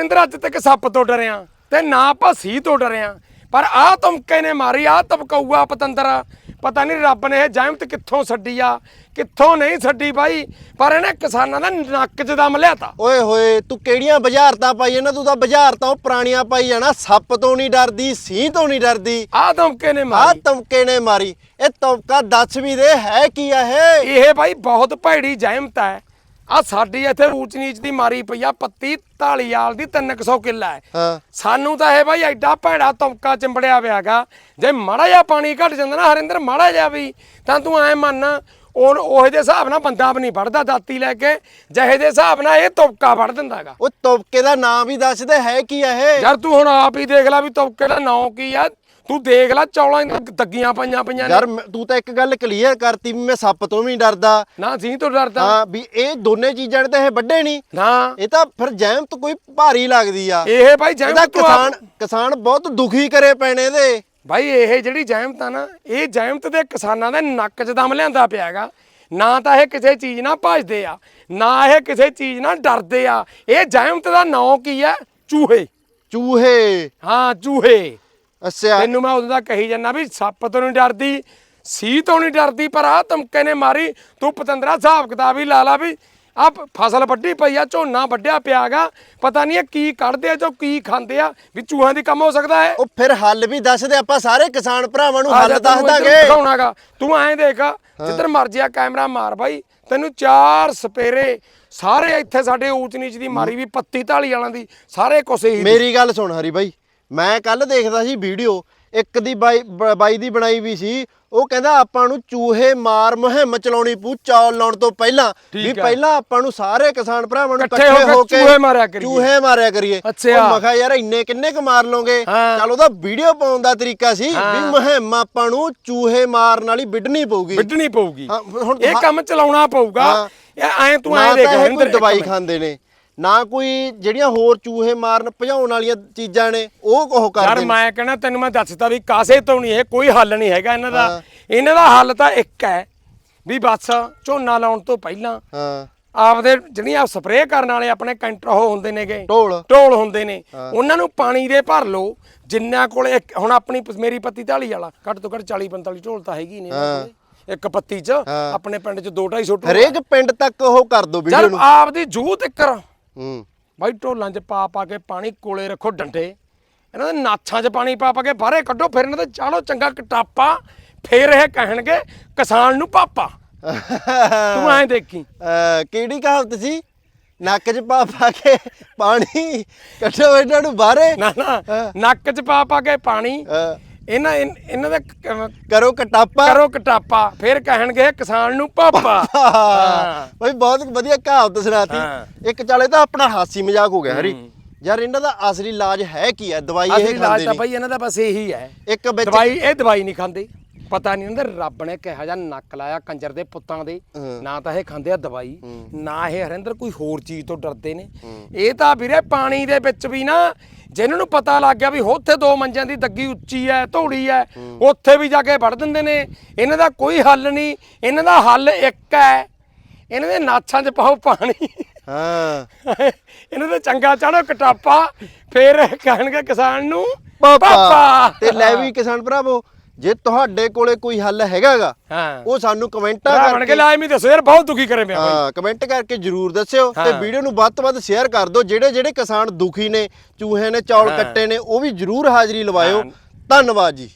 ਇੰਦਰ ਅੱਜ ਤੱਕ ਸੱਪ ਤੋਂ ਡਰਿਆ ਤੇ ਨਾ ਆਪਾਂ ਸੀ ਤੋਂ ਡਰਿਆ। ਪਰ ਆਹ ਤੁਮਕੇ ਨੇ ਮਾਰੀ ਆਹ ਤਬਕਊਆ ਪਤੰਦਰ ਪਤਾ ਨਹੀਂ ਰੱਬ ਨੇ ਇਹ ਜਾਇਮਤ ਕਿੱਥੋਂ ਛੱਡੀ ਆ ਕਿੱਥੋਂ ਨਹੀਂ ਛੱਡੀ ਬਾਈ ਪਰ ਇਹਨੇ ਕਿਸਾਨਾਂ ਦਾ ਨੱਕ 'ਚ ਦਮ ਲਿਆਤਾ। ਓਏ ਹੋਏ ਤੂੰ ਕਿਹੜੀਆਂ ਬੁਝਾਰਤਾਂ ਪਾਈ ਇਹਨਾਂ ਤੂੰ ਤਾਂ ਬੁਝਾਰਤਾਂ ਉਹ ਪੁਰਾਣੀਆਂ ਪਾਈ ਜਾਣਾ ਸੱਪ ਤੋਂ ਨਹੀਂ ਡਰਦੀ ਸੀ ਤੋਂ ਨਹੀਂ ਡਰਦੀ। ਆਹ ਤੁਮਕੇ ਨੇ ਆ ਮਾਰੀ। ਤਮਕੇ ਨੇ ਮਾਰੀ। ਇਹ ਤਮਕਾ ਦੱਸ ਵੀ ਦੇ ਹੈ ਕੀ ਆ ਇਹ? ਇਹ ਬਾਈ ਬਹੁਤ ਭੈੜੀ ਜਾਇਮਤ ਹੈ। ਆ ਸਾਡੀ ਇੱਥੇ ਊਚ ਨੀਚ ਦੀ ਮਾਰੀ ਪਈ ਆ ਪੱਤੀ ਢਾਲੀਵਾਲ ਦੀ 300 ਕਿੱਲਾ ਹੈ। ਹਾਂ। ਸਾਨੂੰ ਤਾਂ ਇਹ ਬਾਈ ਐਡਾ ਭੈੜਾ ਤੁਮਕਾ ਚਿੰਬੜਿਆ ਪਿਆਗਾ ਜੇ ਮਾੜਾ ਜਿਹਾ ਪਾਣੀ ਘਟ ਜਾਂਦਾ ਨਾ ਹਰਿੰਦਰ ਮਾੜਾ ਜਿਹਾ ਵੀ ਤਾਂ ਤੂੰ ਐ ਮੰਨ ਉਹ ਉਹਦੇ ਹਿਸਾਬ ਨਾਲ ਬੰਦਾ ਵੀ ਨਹੀਂ ਵੜਦਾ ਦਾਤੀ ਲੈ ਕੇ ਜਿਹੇ ਦੇ ਹਿਸਾਬ ਨਾਲ ਇਹ ਤੁਮਕਾ ਵੜ ਦਿੰਦਾਗਾ ਉਹ ਤਮਕੇ ਦਾ ਨਾਮ ਵੀ ਦੱਸ ਦੇ ਹੈ ਕੀ ਆ ਇਹ? ਯਾਰ ਤੂੰ ਹੁਣ ਆਪ ਹੀ ਦੇਖ ਲੈ ਵੀ ਤੁਮਕੇ ਦਾ ਨਾਂ ਕੀ ਆ। ਤੂੰ ਦੇਖ ਲੈ ਚੌਲਾਂ ਦੀਆਂ ਦੱਗੀਆਂ ਪਈਆਂ ਪਈਆਂ ਨੇ। ਯਾਰ ਮੈਂ- ਤੂੰ ਤਾਂ ਇੱਕ ਗੱਲ ਕਲੀਅਰ ਕਰਤੀ ਵੀ ਮੈਂ ਸੱਪ ਤੋਂ ਵੀ ਡਰਦਾ। ਨਾ ਸੀ ਤੋਂ ਡਰਦਾ। ਹਾਂ ਵੀ ਇਹ ਦੋਨੇ ਚੀਜ਼ਾਂ ਨੇ ਤਾਂ ਇਹ ਵੱਡੇ ਨਹੀਂ ਨਾ। ਇਹ ਤਾਂ ਫਿਰ ਜੈਮਤ ਕੋਈ ਭਾਰੀ ਲੱਗਦੀ ਆ। ਇਹ ਜੈਮ ਇਹਦਾ ਤੂੰ ਆਪ- ਕਿਸਾਨ ਕਿਸਾਨ ਬਹੁਤ ਦੁਖੀ ਕਰੇ ਪੈਣੇ ਇਹਦੇ। ਭਾਈ ਇਹ ਜਿਹੜੀ ਜੈਮਤ ਆ ਨਾ ਇਹ ਜੈਮਤ ਦੇ ਕਿਸਾਨਾਂ ਦੇ ਨੱਕ 'ਚ ਦਮ ਲਿਆਂਦਾ ਪਿਆਗਾ ਨਾ ਤਾਂ ਇਹ ਕਿਸੇ ਚੀਜ਼ ਨਾਲ ਭਜਦੇ ਆ ਨਾ ਇਹ ਕਿਸੇ ਚੀਜ਼ ਨਾਲ ਡਰਦੇ ਆ। ਇਹ ਜੈਮਤ ਦਾ ਨਾਂ ਕੀ ਆ? ਚੂਹੇ। ਚੂਹੇ। ਹਾਂ ਚੂਹੇ। ਅੱਛਾ। ਤੈਨੂੰ ਮੈਂ ਉਦੋਂ ਦਾ ਕਹੀ ਜਾਂਦਾ ਵੀ ਸੱਪ ਤੋਂ ਨਹੀਂ ਡਰਦੀ ਸੀ ਤੋਂ ਨਹੀਂ ਡਰਦੀ ਪਰ ਆ ਧਮਕੇ ਨੇ ਮਾਰੀ। ਤੂੰ ਪਤੰਦਰਾ ਹਿਸਾਬ ਕਿਤਾਬ ਹੀ ਲਾ ਲਾ ਵੀ ਆ ਫਸਲ ਵੱਢੀ ਪਈ ਆ ਝੋਨਾ ਵੱਢਿਆ ਪਿਆਗਾ ਪਤਾ ਨਹੀਂ ਇਹ ਕੀ ਕੱਢਦੇ ਆ ਜੋ ਕੀ ਖਾਂਦੇ ਆ ਵੀ ਚੂਹਾਂ ਦੀ ਕੰਮ ਹੋ ਸਕਦਾ ਹੈ। ਉਹ ਫਿਰ ਹੱਲ ਵੀ ਦੱਸ ਦੇ ਆਪਾਂ ਸਾਰੇ ਕਿਸਾਨ ਭਰਾਵਾਂ ਨੂੰ ਹੱਲ ਦੱਸ ਦਾਂਗੇ। ਦਿਖਾਉਣਾਗਾ। ਤੂੰ ਐਂ ਦੇਖ ਜਿੱਧਰ ਮਰਜ਼ੀ ਆ ਕੈਮਰਾ ਮਾਰ ਬਾਈ ਤੈਨੂੰ ਚਾਰ ਸਪੇਰੇ ਸਾਰੇ ਇੱਥੇ ਸਾਡੇ ਊਚ ਨੀਚ ਦੀ ਮਾਰੀ ਵੀ ਪੱਤੀ ਢਾਲੀ ਵਾਲਾਂ ਦੀ ਸਾਰੇ ਕੁਸੇ ਹੀ ਮੇਰੀ ਗੱਲ ਸੁਣ ਹਰੀ ਬਾਈ ਮੈਂ ਕੱਲ ਦੇਖਦਾ ਸੀ ਵੀਡੀਓ ਇੱਕ ਦੀ ਬਾਈ ਦੀ ਬਣਾਈ ਵੀ ਸੀ ਉਹ ਕਹਿੰਦਾ ਆਪਾਂ ਨੂੰ ਚੂਹੇ ਮਾਰ ਮੁਹਿੰਮ ਚਲਾਉਣੀ ਪਊ ਚੌਲ ਲਾਉਣ ਤੋਂ ਪਹਿਲਾਂ ਵੀ। ਪਹਿਲਾਂ ਆਪਾਂ ਨੂੰ ਸਾਰੇ ਕਿਸਾਨ ਭਰਾਵਾਂ ਨੂੰ ਇਕੱਠੇ ਹੋ ਕੇ ਚੂਹੇ ਮਾਰਿਆ ਕਰੀਏ। ਚੂਹੇ ਮਾਰਿਆ ਕਰੀਏ। ਉਹ ਮੈਂ ਕਿਹਾ ਯਾਰ ਇੰਨੇ ਕਿੰਨੇ ਕੁ ਮਾਰ ਲਓਗੇ। ਚਲ ਉਹਦਾ ਵੀਡੀਓ ਪਾਉਣ ਦਾ ਤਰੀਕਾ ਸੀ ਵੀ। ਮੁਹਿੰਮ ਆਪਾਂ ਨੂੰ ਚੂਹੇ ਮਾਰਨ ਵਾਲੀ ਵਿੱਢਣੀ ਪਊਗੀ ਵਿੱਢਣੀ ਪਊਗੀ ਇਹ ਕੰਮ ਚਲਾਉਣਾ ਪਊਗਾ ਐਂ ਤੂੰ ਐਂ ਦੇਖ ਦਵਾਈ। ਖਾਂਦੇ ਨੇ ਨਾ ਕੋਈ ਜਿਹੜੀਆਂ ਹੋਰ ਚੂਹੇ ਮਾਰਨ ਭਜਾਉਣ ਵਾਲੀਆਂ ਚੀਜ਼ਾਂ ਨੇ ਉਹ ਯਾਰ ਕਰਦੇ ਨੇ ਮੈਂ ਕਹਿੰਦਾ ਤੈਨੂੰ ਮੈਂ ਦੱਸਦਾ ਵੀ ਕਾਸੇ ਤੋਂ ਨਹੀਂ ਇਹ ਕੋਈ ਹੱਲ ਨਹੀਂ ਹੈਗਾ ਇਹਨਾਂ ਦਾ। ਹਾਂ। ਇਹਨਾਂ ਦਾ ਹੱਲ ਤਾਂ ਇੱਕ ਹੈ ਵੀ ਬਸ ਝੋਨਾ ਲਾਉਣ ਤੋਂ ਪਹਿਲਾਂ ਹਾਂ। ਆਪਦੇ ਜਿਹੜੀਆਂ ਸਪਰੇਅ ਕਰਨ ਵਾਲੇ ਆਪਣੇ ਕੈਂਟਰ ਉਹ ਹੁੰਦੇ ਨੇਗੇ। ਢੋਲ। ਢੋਲ ਹੁੰਦੇ ਨੇ। ਉਹਨਾਂ ਨੂੰ ਪਾਣੀ ਦੇ ਭਰ ਲਓ। ਜਿੰਨਾ ਕੋਲੇ ਇੱਕ- ਹੁਣ ਆਪਣੀ ਪ- ਮੇਰੀ ਪੱਤੀ ਢਾਲੀ ਵਾਲਾ ਘੱਟ ਤੋਂ ਘੱਟ 40 45 ਢੋਲ ਤਾਂ ਹੈਗੀ ਨੇ। ਕੋਲੇ। ਇੱਕ ਪੱਤੀ 'ਚ। ਆਪਣੇ ਪਿੰਡ 'ਚ 2 250 ਢੋਲ। ਹਰੇਕ ਪਿੰਡ ਤੱਕ ਉਹ ਕਰ ਦੋ ਵੀਡੀਓ ਯਾਰ ਨੂੰ। ਆਪਦੀ ਜੂਹ ਤਿੱਕਰ ਹੂੰ। ਬਾਈ ਢੋਲਾਂ 'ਚ ਪਾ ਪਾ ਕੇ ਪਾਣੀ ਕੋਲੇ ਰੱਖੋ ਡੰਡੇ। ਇਹਨਾਂ ਦੇ ਨਾਛਾਂ 'ਚ ਪਾਣੀ ਪਾ ਪਾ ਕੇ ਬਾਹਰੇ ਕੱਢੋ ਫਿਰ ਇਹਨਾਂ ਤੇ ਚਾੜੋ ਚੰਗਾ ਕਟਾਪਾ ਫਿਰ ਇਹ ਕਹਿਣਗੇ ਕਿਸਾਨ ਨੂੰ ਪਾਪਾ। ਤੂੰ ਐਂ ਦੇਖੀ। ਅਹ ਕਿਹੜੀ ਕਹਾਵਤ ਸੀ? ਨੱਕ 'ਚ ਪਾ ਪਾ ਕੇ ਪਾਣੀ ਕੱਢੋ ਇਹਨਾਂ ਨੂੰ ਬਾਹਰੇ। ਨਾ ਨਾ। ਨੱਕ 'ਚ ਪਾ ਪਾ ਕੇ ਪਾਣੀ ਅਹ ਇਹਨਾਂ ਇਨ- ਇਹਨਾਂ ਦਾ ਕ- ਕਰੋ ਕਟਾਪਾ। ਕਰੋ ਕਟਾਪਾ ਫਿਰ ਕਹਿਣਗੇ ਕਿਸਾਨ ਨੂੰ ਪਾਪਾ। ਹਾਂ। ਬਈ ਬਹੁਤ ਵਧੀਆ ਕਹਾਵਤ ਹਾਂ। ਸੁਣਾਤੀ ਇੱਕ ਚਾਲੇ ਤਾਂ ਆਪਣਾ ਹਾਸੀ ਮਜ਼ਾਕ ਹੋ ਗਿਆ ਹਰੀ। ਯਾਰ ਇਹਨਾਂ ਦਾ ਅਸਲੀ ਇਲਾਜ ਹੈ ਕੀ ਹੈ? ਦਵਾਈ ਅਸਲੀ ਇਹ ਇਲਾਜ ਖਾਂਦੇ ਤਾਂ ਨਹੀਂ। ਬਈ ਇਹਨਾਂ ਦਾ ਬਸ ਇਹੀ ਹੈ। ਇੱਕ ਵਿੱਚ ਦਵਾਈ ਇਹ ਦਵਾਈ ਨਹੀਂ ਖਾਂਦੇ। ਪਤਾ ਨਹੀਂ ਹੁੰਦਾ ਰੱਬ ਨੇ ਕਿਹਾ ਜਾਂ ਨੱਕ ਲਾਇਆ ਕੰਜਰ ਦੇ ਪੁੱਤਾਂ ਦੇ। ਨਾ ਤਾਂ ਇਹ ਖਾਂਦੇ ਆ ਦਵਾਈ ਨਾ ਇਹ ਹਰਿੰਦਰ ਕੋਈ ਹੋਰ ਚੀਜ਼ ਤੋਂ ਡਰਦੇ ਨੇ। ਇਹ ਤਾਂ ਵੀਰੇ ਪਾਣੀ ਦੇ ਵਿੱਚ ਵੀ ਨਾ ਜਿਨ੍ਹਾਂ ਨੂੰ ਪਤਾ ਲੱਗ ਗਿਆ ਵੀ ਉੱਥੇ ਦੋ ਮੰਜਿਆਂ ਦੀ ਦੱਗੀ ਉੱਚੀ ਹੈ ਧੌੜੀ ਹੈ ਉੱਥੇ ਵੀ ਜਾ ਕੇ ਵੜ ਦਿੰਦੇ ਨੇ। ਇਹਨਾਂ ਦਾ ਕੋਈ ਹੱਲ ਨਹੀਂ। ਇਹਨਾਂ ਦਾ ਹੱਲ ਇੱਕ ਹੈ। ਇਹਨਾਂ ਦੇ ਨਾਛਾਂ 'ਚ ਪਾਓ ਪਾਣੀ। ਹਾਂ। ਇਹਨਾਂ ਦੇ ਚੰਗਾ ਚਾੜੋ ਕਟਾਪਾ। ਫਿਰ ਕਹਿਣਗੇ ਕਿਸਾਨ ਨੂੰ ਪਾਪਾ। ਤੇ ਲੈ ਵੀ ਕਿਸਾਨ ਭਰਾਵੋ। ਜੇ ਤੁਹਾਡੇ ਕੋਲੇ ਕੋਈ ਹੱਲ ਹੈਗਾਗਾ ਹਾਂ ਉਹ ਸਾਨੂੰ ਕਮੈਂਟਾਂ ਭਰਾ ਬਣ ਕੇ ਲਾਜ਼ਮੀ ਦੱਸੋ ਯਾਰ ਬਹੁਤ ਦੁਖੀ ਕਰੇ ਪਿਆ ਬਾਈ ਹਾਂ ਕਮੈਂਟ ਕਰਕੇ ਜਰੂਰ ਦੱਸਿਓ ਤੇ ਹਾਂ। ਵੀਡੀਓ ਨੂੰ ਵੱਧ ਤੋਂ ਵੱਧ ਸ਼ੇਅਰ ਕਰ ਦਿਓ ਜਿਹੜੇ ਜਿਹੜੇ ਕਿਸਾਨ ਦੁਖੀ ਨੇ ਚੂਹੇ ਨੇ ਚੌਲ ਹਾਂ। ਕੱਟੇ ਨੇ ਉਹ ਵੀ ਜਰੂਰ ਹਾਜ਼ਰੀ ਲਵਾਇਓ ਹਾਂ। ਧੰਨਵਾਦ ਜੀ